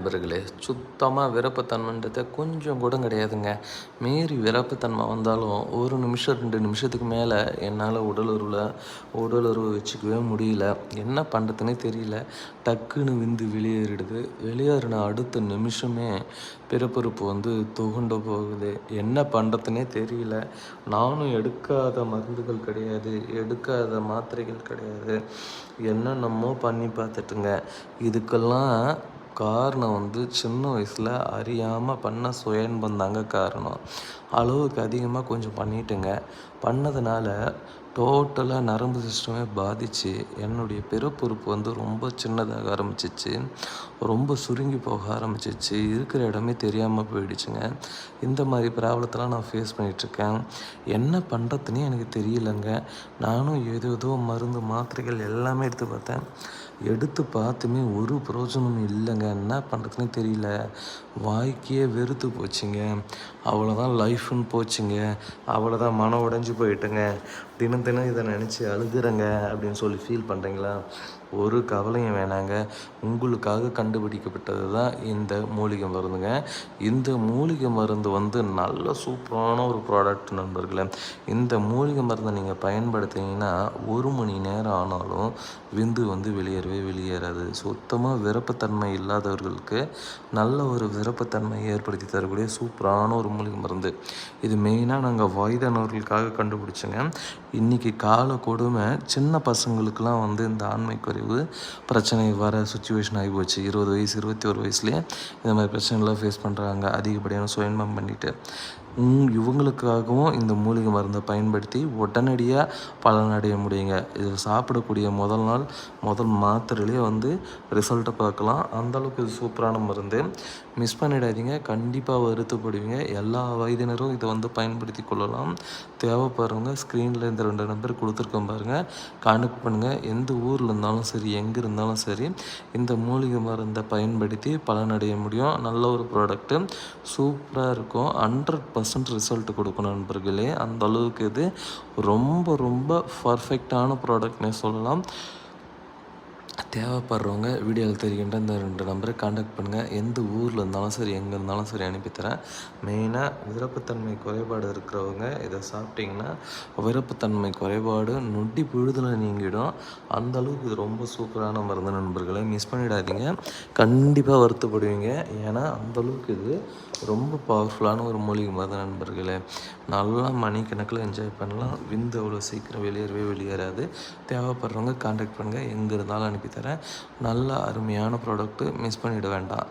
நண்பர்களே சுத்தமாக விரப்பத்தன்மைன்றத கொஞ்சம் கூட கிடையாதுங்க. மீறி விருப்பத்தன்மை வந்தாலும் ஒரு நிமிஷம் ரெண்டு நிமிஷத்துக்கு மேலே என்னால் உடலுறவில் உடலுறவை வச்சுக்கவே முடியல. என்ன பண்ணுறதுனே தெரியல. டக்குன்னு விந்து வெளியேறிடுது. வெளியேறின அடுத்த நிமிஷமே பிறப்புறுப்பு வந்து துகுண்டு போகுது. என்ன பண்ணுறதுனே தெரியல. நானும் எடுக்காத மருந்துகள் கிடையாது. எடுக்காத மாத்திரைகள் கிடையாது. என்னென்னமோ பண்ணி பார்த்துட்டுங்க. இதுக்கெல்லாம் காரணம் வந்து சின்ன வயசில் அறியாமல் பண்ண சுயன்பம் தாங்க காரணம். அளவுக்கு அதிகமாக கொஞ்சம் பண்ணிட்டேங்க. பண்ணதுனால டோட்டலாக நரம்பு சிஸ்டமே பாதித்து என்னுடைய பிறப்புறுப்பு வந்து ரொம்ப சின்னதாக ஆரம்பிச்சிச்சு. ரொம்ப சுருங்கி போக ஆரம்பிச்சிச்சு. இருக்கிற இடமே தெரியாமல் போயிடுச்சுங்க. இந்த மாதிரி ப்ராப்ளத்தெல்லாம் நான் ஃபேஸ் பண்ணிகிட்ருக்கேன் என்ன பண்ணுறதுனே எனக்கு தெரியலங்க. நானும் ஏதோ ஏதோ மருந்து மாத்திரைகள் எல்லாமே எடுத்து பார்த்தேன். எடுத்து பார்த்துமே ஒரு பிரயோஜனமும் இல்லைங்க. என்ன பண்ணுறதுனே தெரியல. வாய்க்கே வெறுத்து போச்சுங்க. அவ்வளோதான் லைஃப்னு போச்சுங்க. அவ்வளோதான் மனம் உடைஞ்சு போயிட்டுங்க. தினம் தினம் இதை நினச்சி அழுகுறேங்க அப்படின்னு சொல்லி ஃபீல் பண்ணுறீங்களா ஒரு கவலையும் வேணாங்க. உங்களுக்காக கண்டுபிடிக்கப்பட்டது தான் இந்த மூலிகை மருந்துங்க. இந்த மூலிகை மருந்து வந்து நல்ல சூப்பரான ஒரு ப்ராடக்ட் நண்பர்களே. இந்த மூலிகை மருந்தை நீங்கள் பயன்படுத்தினீங்கன்னா ஒரு மணி நேரம் ஆனாலும் விந்து வந்து வெளியேறவே வெளியேறாது. சுத்தமாக விருப்பத்தன்மை இல்லாதவர்களுக்கு நல்ல ஒரு விருப்பத்தன்மை ஏற்படுத்தி தரக்கூடிய சூப்பரான ஒரு மூலிகை மருந்து. இது மெயினாக நாங்கள் வயதானவர்களுக்காக கண்டுபிடிச்சோங்க. இன்றைக்கி கால கொடுமை சின்ன பசங்களுக்கெலாம் வந்து இந்த ஆண்மை குறைவு பிரச்சனை வர சுச்சுவேஷன் ஆகி போச்சு. இருபது வயசு இருபத்தி ஒரு வயசுலேயே இந்த மாதிரி பிரச்சனைலாம் ஃபேஸ் பண்ணுறாங்க அதிகப்படியான சுயன்பம் பண்ணிவிட்டு இவங்களுக்காகவும் இந்த மூலிகை மருந்தை பயன்படுத்தி உடனடியாக பலனடைய முடியுங்க. இது சாப்பிடக்கூடிய முதல் நாள் முதல் மாத்திரையிலே வந்து ரிசல்ட்டை பார்க்கலாம். அந்தளவுக்கு இது சூப்பரான மருந்து. மிஸ் பண்ணிடாதீங்க. கண்டிப்பாக வருத்தப்படுவீங்க எல்லா வயதினரும் இதை வந்து பயன்படுத்தி கொள்ளலாம். தேவைப்படுறவங்க ஸ்க்ரீனில் இந்த ரெண்டு நம்பர் கொடுத்துருக்கோம் பாருங்கள் கான்டக்ட் பண்ணுங்கள் எந்த ஊரில் இருந்தாலும் சரி எங்கே இருந்தாலும் சரி இந்த மூலிகை மருந்தை பயன்படுத்தி பலனடைய முடியும். நல்ல ஒரு ப்ராடக்ட்டு சூப்பராக இருக்கும். ஹண்ட்ரட் பர்சன்ட் ரிசல்ட் கொடுக்கணும் நண்பர்களே. அந்த அளவுக்கு இது ரொம்ப ரொம்ப பர்ஃபெக்டான ப்ராடக்ட்னே சொல்லலாம். தேவைப்படுறவங்க வீடியோவில் தெரிகின்ற இந்த ரெண்டு நம்பரை காண்டாக்ட் பண்ணுங்கள் எந்த ஊரில் இருந்தாலும் சரி எங்கே இருந்தாலும் சரி அனுப்பித்தரேன். மெயினாக விருப்பத்தன்மை குறைபாடு இருக்கிறவங்க இதை சாப்பிட்டிங்கன்னா விருப்பத்தன்மை குறைபாடு நொட்டி புழுதலை நீங்கிடும். அந்த அளவுக்கு இது ரொம்ப சூப்பரான மருந்து நண்பர்களை. மிஸ் பண்ணிடாதீங்க. கண்டிப்பாக வருத்தப்படுவீங்க. ஏன்னா அந்தளவுக்கு இது ரொம்ப பவர்ஃபுல்லான ஒரு மூலிகை மருந்து நண்பர்களே. நல்லா மணிக்கணக்கில் என்ஜாய் பண்ணலாம். விந்து அவ்வளோ சீக்கிரம் வெளியேறவே வெளியேறாது. தேவைப்படுறவங்க காண்டாக்ட் பண்ணுங்கள் எங்கே இருந்தாலும் அனுப்பி தரேன். நல்ல அருமையான ப்ராடக்ட்டு மிஸ் பண்ணிவிட வேண்டாம்.